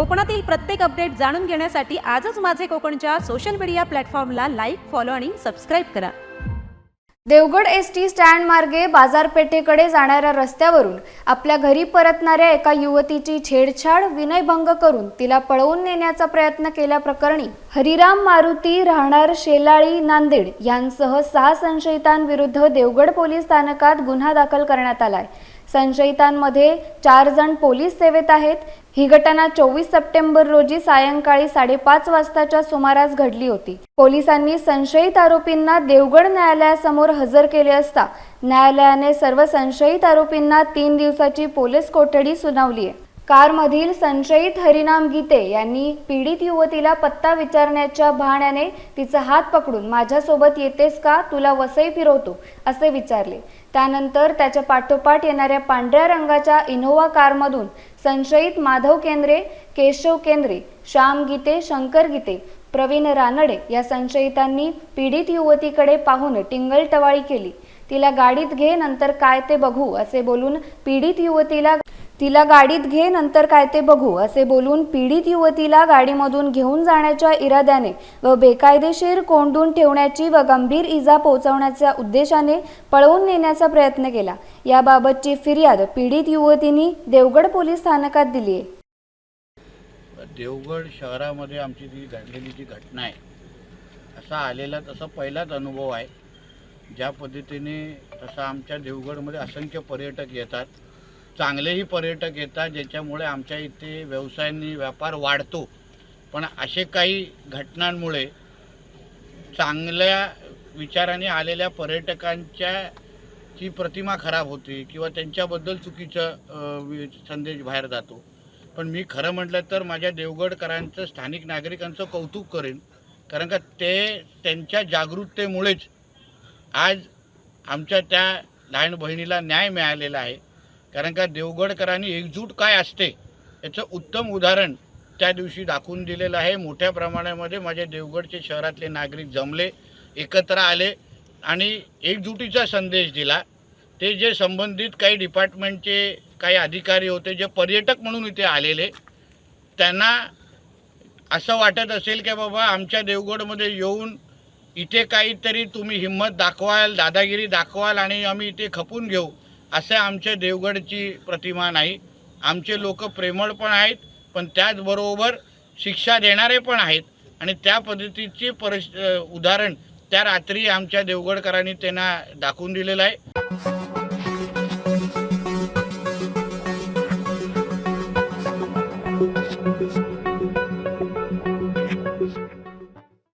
कोकणातील प्रत्येक अपडेट जाणून घेण्यासाठी आजच माझे कोकणच्या सोशल मीडिया प्लॅटफॉर्मला लाईक फॉलो आणि सबस्क्राईब करा. देवगड एस टी स्टँड मार्गे बाजारपेठेकडे जाणाऱ्या रस्त्यावरून आपल्या घरी परतणाऱ्या एका युवतीची छेडछाड विनयभंग करून तिला पळवून नेण्याचा प्रयत्न केल्याप्रकरणी हरिराम मारुती राहणार शेलाळी नांदेड यांसह सहा संशयितांविरुद्ध देवगड पोलीस स्थानकात गुन्हा दाखल करण्यात आलाय. संशयितांमध्ये चार जण पोलीस सेवेत आहेत. ही घटना चोवीस सप्टेंबर रोजी सायंकाळी साडेपाच वाजताच्या सुमारास घडली होती. पोलिसांनी संशयित आरोपींना देवगड न्यायालयासमोर हजर केले असता न्यायालयाने सर्व संशयित आरोपींना तीन दिवसाची पोलीस कोठडी सुनावली आहे. कारमधील संशयित हरिनाम गीते यांनी पीडित युवतीला पत्ता विचारण्याच्या बहाण्याने तिचा हात पकडून माझ्यासोबत येतेस का? तुला वसई फिरवतो असे विचारले. त्यानंतर त्याच्या पाठोपाठ येणाऱ्या पांढऱ्या रंगाच्या इनोव्हा कारमधून संशयित माधव केंद्रे केशव केंद्रे श्याम गीते शंकर गीते प्रवीण रानडे या संशयितांनी पीडित युवतीकडे पाहून टिंगलटवाळी केली. तिला गाडीत घे नंतर काय ते बघू असे बोलून पीडित युवतीला तिला गाडीत घे नंतर काय ते बघू असे बोलून पीडित युवतीला गाडीमधून घेऊन जाण्याच्या इराद्याने व बेकायदेशीर कोंडून ठेवण्याची व गंभीर इजा पोहोचवण्याच्या उद्देशाने पळवून नेण्याचा प्रयत्न केला. याबाबतची फिर्याद पीडित युवतींनी देवगड पोलीस स्थानकात दिली आहे. देवगड शहरामध्ये आमची जी घडलेली जी घटना आहे असा आलेला तसा पहिलाच अनुभव आहे. ज्या पद्धतीने तसा आमच्या देवगडमध्ये असंख्य पर्यटक येतात. चांगलेही पर्यटक येतात ज्याच्यामुळे आमच्या इथे व्यवसायांनी व्यापार वाढतो. पण असे काही घटनांमुळे चांगल्या विचाराने आलेल्या पर्यटकांच्या ची प्रतिमा खराब होते किंवा त्यांच्याबद्दल चुकीचं संदेश बाहेर जातो. पण मी खरं म्हटलं तर माझ्या देवगडकरांचं स्थानिक नागरिकांचं कौतुक करेन. कारण का ते त्यांच्या जागरूकतेमुळेच आज आमच्या त्या लहान बहिणीला न्याय मिळालेला आहे. कारण का देवगडकरांनी एकजूट काय असते याचं उत्तम उदाहरण त्या दिवशी दाखवून दिलेलं आहे. मोठ्या प्रमाणामध्ये माझ्या देवगडचे शहरातले नागरिक जमले एकत्र आले आणि एकजुटीचा संदेश दिला. ते जे संबंधित काही डिपार्टमेंटचे काही अधिकारी होते जे पर्यटक म्हणून इथे आलेले त्यांना असं वाटत असेल की बाबा आमच्या देवगडमध्ये येऊन इथे काहीतरी तुम्ही हिंमत दाखवाल दादागिरी दाखवाल आणि आम्ही इथे खपून घेऊ. असं आमच्या देवगडची प्रतिमा नाही. आमचे लोक प्रेमळ पण आहेत पण त्याचबरोबर शिक्षा देणारे पण आहेत. आणि त्या पद्धतीचे परिस उदाहरण त्या रात्री आमच्या देवगडकरांनी त्यांना दाखवून दिलेलं आहे.